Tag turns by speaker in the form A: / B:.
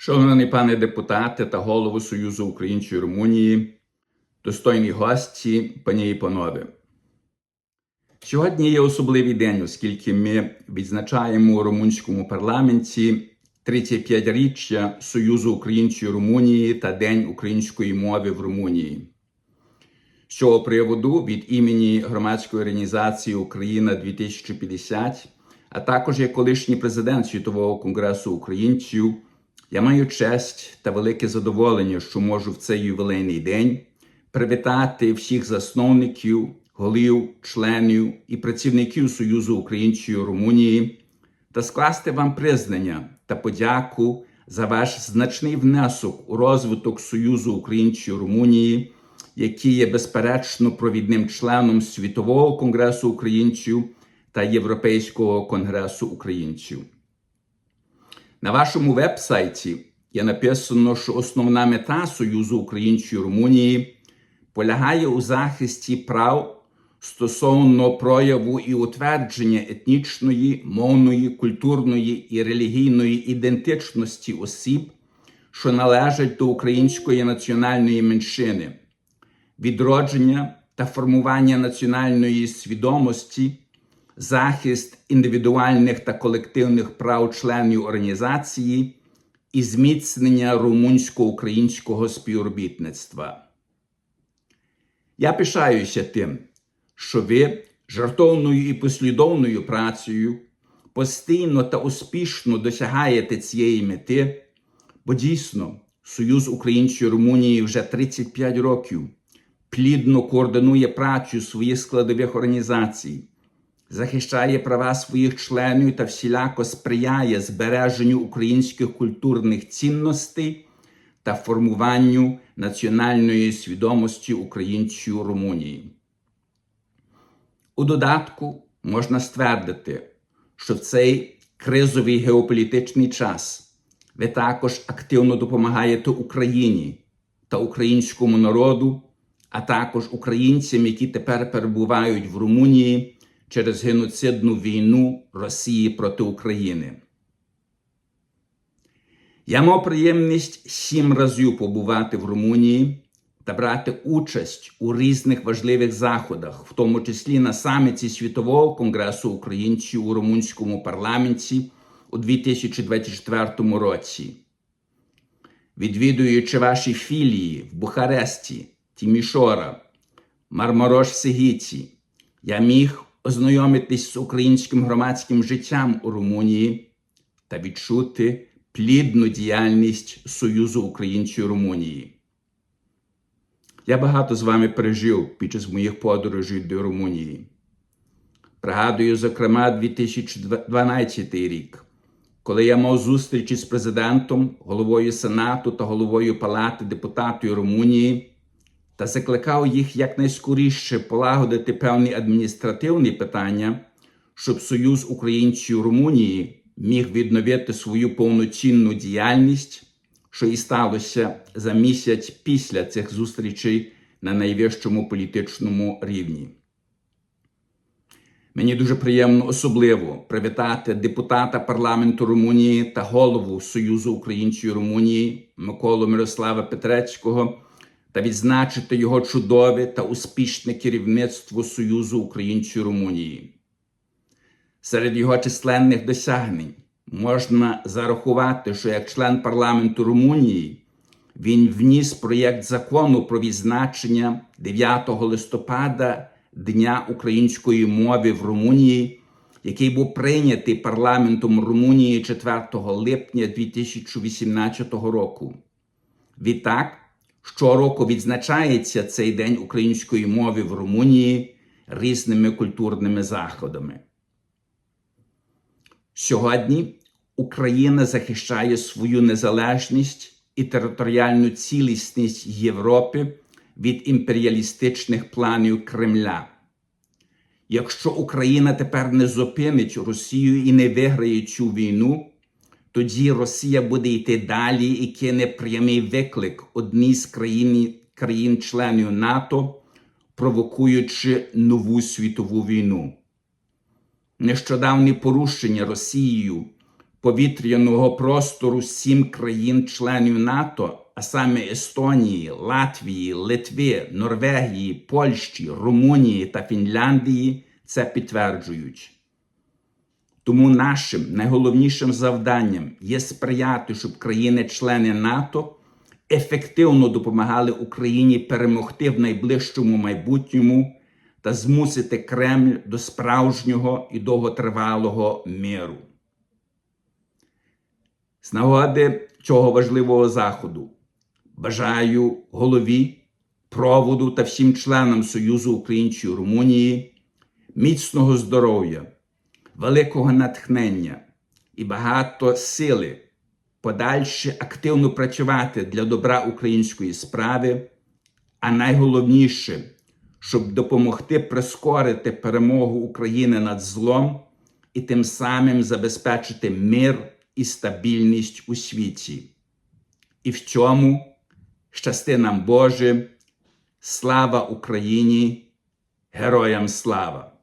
A: Шановний пане депутате та голову Союзу Української Румунії, достойні гості, пані і панове. Сьогодні є особливий день, оскільки ми відзначаємо у румунському парламенті 35-річчя Союзу Української Румунії та День української мови в Румунії. З цього приводу від імені громадської організації Україна 2050, а також як колишній президент Світового конгресу українців, я маю честь та велике задоволення, що можу в цей ювілейний день привітати всіх засновників, голів, членів і працівників Союзу Української Румунії та скласти вам признання та подяку за ваш значний внесок у розвиток Союзу Української Румунії, який є безперечно провідним членом Світового конгресу українців та Європейського конгресу українців. На вашому веб-сайті є написано, що основна мета Союзу Української Румунії полягає у захисті прав стосовно прояву і утвердження етнічної, мовної, культурної і релігійної ідентичності осіб, що належать до української національної меншини, відродження та формування національної свідомості захист індивідуальних та колективних прав членів організації і зміцнення румунсько-українського співробітництва. Я пишаюся тим, що ви жартовною і послідовною працею постійно та успішно досягаєте цієї мети, бо дійсно Союз Української Румунії вже 35 років плідно координує працю своїх складових організацій захищає права своїх членів та всіляко сприяє збереженню українських культурних цінностей та формуванню національної свідомості українців Румунії. У додатку можна ствердити, що в цей кризовий геополітичний час ви також активно допомагаєте Україні та українському народу, а також українцям, які тепер перебувають в Румунії через геноцидну війну Росії проти України. Я мав приємність сім разів побувати в Румунії та брати участь у різних важливих заходах, в тому числі на саміті Світового конгресу українців у румунському парламенті у 2024 році. Відвідуючи ваші філії в Бухаресті, Тімішора, Мармарош Сигіці, я міг ознайомитись з українським громадським життям у Румунії та відчути плідну діяльність Союзу українців Румунії. Я багато з вами пережив під час моїх подорожей до Румунії. Пригадую, зокрема, 2012 рік, коли я мав зустрічі з президентом, головою Сенату та головою Палати депутатів Румунії та закликав їх якнайскоріше полагодити певні адміністративні питання, щоб Союз українців Румунії міг відновити свою повноцінну діяльність, що і сталося за місяць після цих зустрічей на найвищому політичному рівні. Мені дуже приємно особливо привітати депутата парламенту Румунії та голову Союзу українців Румунії Миколу Мирослава Петрецького та відзначити його чудове та успішне керівництво Союзу українців Румунії. Серед його численних досягнень можна зарахувати, що як член парламенту Румунії він вніс проєкт закону про відзначення 9 листопада Дня української мови в Румунії, який був прийнятий парламентом Румунії 4 липня 2018 року. Відтак, Щороку відзначається цей день української мови в Румунії різними культурними заходами. Сьогодні Україна захищає свою незалежність і територіальну цілісність Європи від імперіалістичних планів Кремля. Якщо Україна тепер не зупинить Росію і не виграє цю війну, тоді Росія буде йти далі і кине прямий виклик одній з країн, країн-членів НАТО, провокуючи нову світову війну. Нещодавні порушення Росією повітряного простору сім країн-членів НАТО, а саме Естонії, Латвії, Литви, Норвегії, Польщі, Румунії та Фінляндії, це підтверджують. Тому нашим найголовнішим завданням є сприяти, щоб країни-члени НАТО ефективно допомагали Україні перемогти в найближчому майбутньому та змусити Кремль до справжнього і довготривалого миру. З нагоди цього важливого заходу бажаю голові, проводу та всім членам Союзу Українців Румунії міцного здоров'я, великого натхнення і багато сили подальше активно працювати для добра української справи, а найголовніше, щоб допомогти прискорити перемогу України над злом і тим самим забезпечити мир і стабільність у світі. І в цьому щасти нам Боже, слава Україні, героям слава!